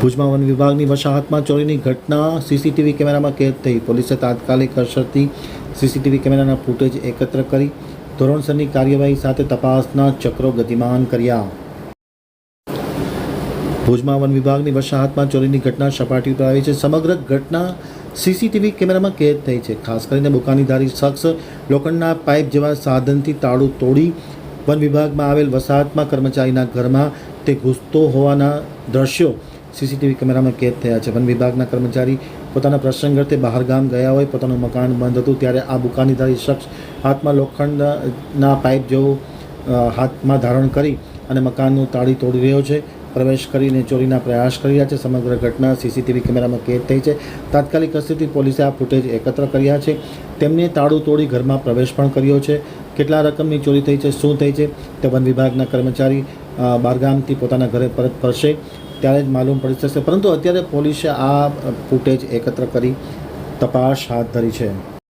ભુજમાં વન વિભાગની વસાહતમાં ચોરીની ઘટના સીસીટીવી કેમેરામાં કેદ થઈ. પોલીસે તાત્કાલિક અસરથી સીસીટીવી કેમેરાના ફૂટેજ એકત્ર કરી ધોરણસરની કાર્યવાહી સાથે તપાસના ચક્રો ગતિમાન કર્યા. ભુજમાં વન વિભાગની વસાહતમાં ચોરીની ઘટના સપાટી પર આવી છે. સમગ્ર ઘટના સીસીટીવી કેમેરામાં કેદ થઈ છે. ખાસ કરીને બુકાનીધારી શખ્સ લોખંડના પાઇપ જેવા સાધનથી તાળું તોડી વન વિભાગમાં આવેલ વસાહતમાં કર્મચારીના ઘરમાં તે ઘૂસતો હોવાના દ્રશ્યો સીસીટીવી કેમેરામાં કેદ થયા છે. વન વિભાગના કર્મચારી પોતાના પ્રસંગ અર્થે બહારગામ ગયા હોય, પોતાનું મકાન બંધ હતું, ત્યારે આ બુકાનીધારી શખ્સ હાથમાં લોખંડના પાઇપ જેવું હાથમાં ધારણ કરી અને મકાનનું તાળી તોડી રહ્યો છે. પ્રવેશ કરીને ચોરીના પ્રયાસ કરી રહ્યા છે. સમગ્ર ઘટના સીસીટીવી કેમેરામાં કેદ થઈ છે. તાત્કાલિક અસ્થિતિ પોલીસે આ ફૂટેજ એકત્ર કર્યા છે. તેમને તાળું તોડી ઘરમાં પ્રવેશ પણ કર્યો છે. કેટલા રકમની ચોરી થઈ છે, શું થઈ છે, તે વન વિભાગના કર્મચારી બહારગામથી પોતાના ઘરે પરત ફરશે. ત્યારે જ માલુમ પડી શકશે પરંતુ અત્યારે પોલીસે આ ફૂટેજ એકત્ર કરી તપાસ હાથ ધરી છે.